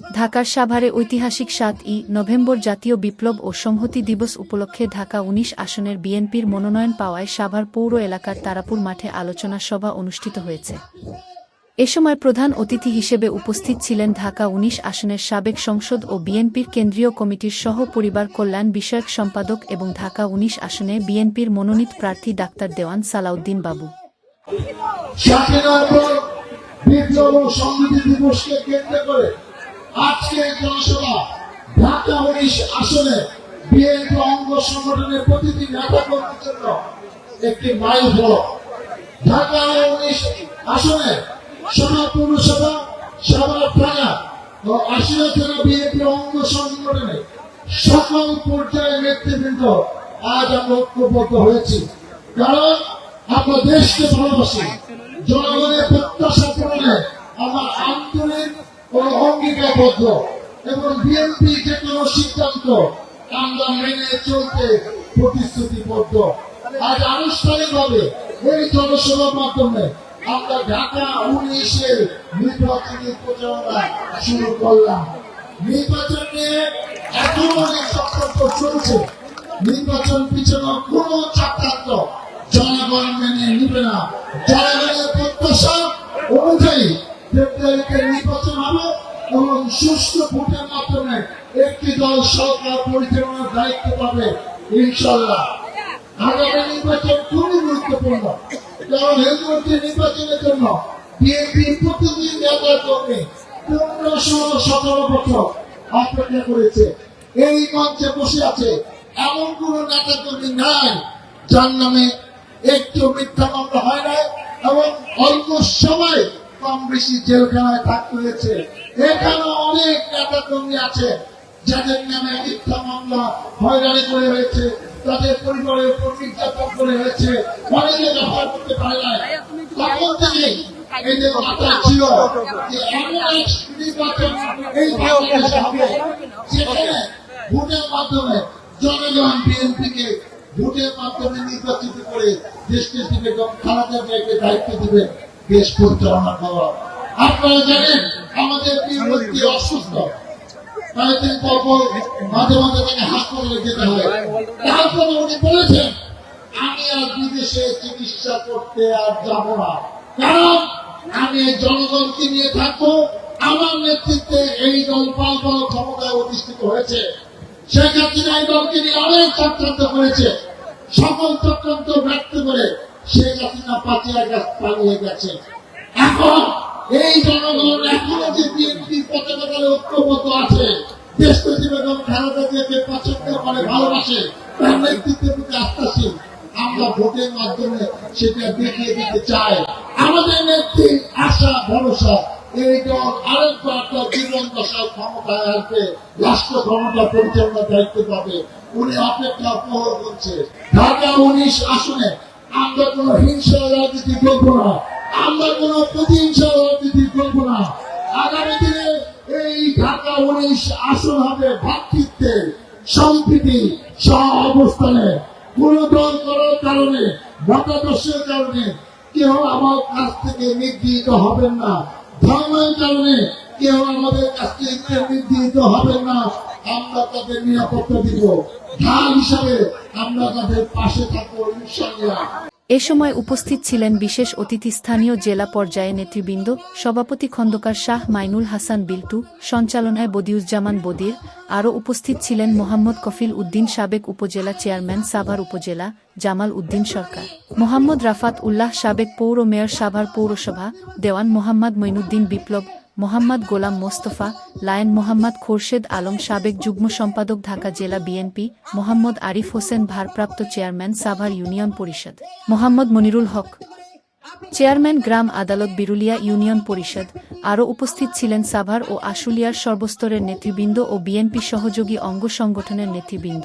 ঢাকার সাভারে ঐতিহাসিক সাত ই নভেম্বর জাতীয় বিপ্লব ও সংহতি দিবস উপলক্ষে ঢাকা উনিশ আসনের বিএনপির মনোনয়ন পাওয়ায় সাভার পৌর এলাকার তারাপুর মাঠে আলোচনা সভা অনুষ্ঠিত হয়েছে। এ সময় প্রধান অতিথি হিসেবে উপস্থিত ছিলেন ঢাকা উনিশ আসনের সাবেক সংসদ ও বিএনপির কেন্দ্রীয় কমিটির সহ পরিবার কল্যাণ বিষয়ক সম্পাদক এবং ঢাকা উনিশ আসনে বিএনপির মনোনীত প্রার্থী ডাক্তার দেওয়ান সালাউদ্দিন বাবু। বিপ্লব ও সংহতি দিবসকে কেন্দ্র করে আজকে জনসভা, ঢাকা উনিশ আসনে বিএনপি অঙ্গ সংগঠনের প্রতিটি নেতা কর্মীর জন্য একটি মাইল ফলক ঢাকা উনিশ আসনে সভা, পৌরসভা সভা থানা ও আশিয়া থানা বিএনপি অঙ্গ সংগঠনে সকল পর্যায়ের নেতৃবৃন্দ আজ আমরা ঐক্যবদ্ধ হয়েছি। কারণ আমরা দেশকে ভালোবাসি, জনগণের প্রত্যাশা পূরণে আমার আন্তরিক অঙ্গীকারবদ্ধ এবং বিএনপি যে কোনো সিদ্ধান্ত আমরা মেনে চলতে প্রতিশ্রুতিবদ্ধ। আজ আনুষ্ঠানিকভাবে এই জনসভার মাধ্যমে আমরা ঢাকা উনিশের নির্বাচনী প্রচারণা শুরু করলাম। নির্বাচন নিয়ে এখনও অনেক চক্রান্ত চলছে। নির্বাচন পিছনে কোনো চক্রান্ত জনগণ মেনে নিবে না। জনগণের প্রত্যাশা অনুযায়ী ফেব্রুয়ারিতে নির্বাচন হবে এবং সুষ্ঠু ভোটের মাধ্যমে একটি দল সরকার পরিচালনার দায়িত্ব পাবে ইনশাল্লাহ আগামী নির্বাচন খুবই গুরুত্বপূর্ণ। কারণ এই নির্বাচনের জন্য বিএনপি প্রতিদিন নেতা কর্মী পনেরোশো সতেরো বছর অপেক্ষা করেছে। এই মঞ্চে বসে আছে এমন কোন নেতা কর্মী নাই যার নামে একটু মিথ্যা মামলা হয় নাই এবং অল্প সময় কম বেশি জেলখানায় থাকতে হয়েছে এখানে অনেক নেতা কর্মী আছে, যাদের নামে মিথ্যা মামলা হয়রানি করে হয়েছে, তাদের পরিবারের উপর করে হয়েছে। অনেকে ব্যবহার করতে পারে না তখন মাধ্যমে নির্বাচিত করে দেশকে দিবে এবং দায়িত্ব দিবে। দেশ পরিচালনা করা। আপনারা জানেন, আমাদের অসুস্থ। পর পর মাঝে মাঝে তাকে হাসপাতালে যেতে হয়। তারপরে উনি বলেছেন, আমি আর বিদেশে চিকিৎসা করতে আর যাব না। কারণ আমি জনগণকে নিয়ে থাকব। আমার নেতৃত্বে এই দল পাল পাল ক্ষমতায় অধিষ্ঠিত হয়েছে। শেখ হাসিনা এই দলকে নিয়ে অনেক চক্রান্ত করেছে। সকল চক্রান্ত ব্যক্ত করে শেখ হাসিনা পাচিয়া গাছ পালিয়ে গেছে। এখন এই জনগণ এখনও যে বিএনপি পতাকা ঐক্যবদ্ধ আছে ভালোবাসে, তার আমরা ভোটের মাধ্যমে সেটা দেখিয়ে দিতে চাই। আমাদের নেত্রী আশা, ভরসা, এই দল আরেকবার তার জীবন দশার ক্ষমতায় আসবে, রাষ্ট্র ক্ষমতা পরিচালনার দায়িত্ব পাবে। উনি অপেক্ষা প্রহর করছে। ঢাকা উনিশ আসনে আমরা কোন হিংসা রাজনীতি করব না। আমরা কোন প্রতিহিংসা রাজনীতি করব না। আগামী দিনে এই ঢাকা উনিশ আসন হবে ভাতৃত্বে। সম্প্রীতি সহ অবস্থানে কোন দল করার কারণে, মতাদর্শের কারণে কেউ আমার কাছ থেকে নির্দিষ্ট হবেন না। ধর্মের কারণে কেউ আমাদের কাছ থেকে নির্দিষ্ট হবেন না। আমরা তাদের নিরাপত্তা দিব। ঢাল হিসাবে আমরা তাদের পাশে থাকব ইনশাল্লাহ এ সময় উপস্থিত ছিলেন বিশেষ অতিথি স্থানীয় জেলা পর্যায়ে নেতৃবৃন্দ, সভাপতি খন্দকার শাহ মাইনুল হাসান বিল্টু, সঞ্চালনায় বদিউজ্জামান বদির, আরও উপস্থিত ছিলেন মোহাম্মদ কফিল উদ্দিন সাবেক উপজেলা চেয়ারম্যান সাভার উপজেলা জামাল উদ্দিন সরকার। মোহাম্মদ রাফাত উল্লাহ সাবেক পৌর মেয়র সাভার পৌরসভা, দেওয়ান মোহাম্মদ মইনুদ্দিন বিপ্লব মোহাম্মদ গোলাম মোস্তফা, লায়ন মোহাম্মদ খোরশেদ আলম সাবেক যুগ্ম সম্পাদক ঢাকা জেলা বিএনপি, মোহাম্মদ আরিফ হোসেন ভারপ্রাপ্ত চেয়ারম্যান সাভার ইউনিয়ন পরিষদ, মোহাম্মদ মনিরুল হক। চেয়ারম্যান গ্রাম আদালত বিরুলিয়া ইউনিয়ন পরিষদ, আরও উপস্থিত ছিলেন সাভার ও আশুলিয়ার সর্বস্তরের নেতৃবৃন্দ ও বিএনপি সহযোগী অঙ্গ সংগঠনের নেতৃবৃন্দ।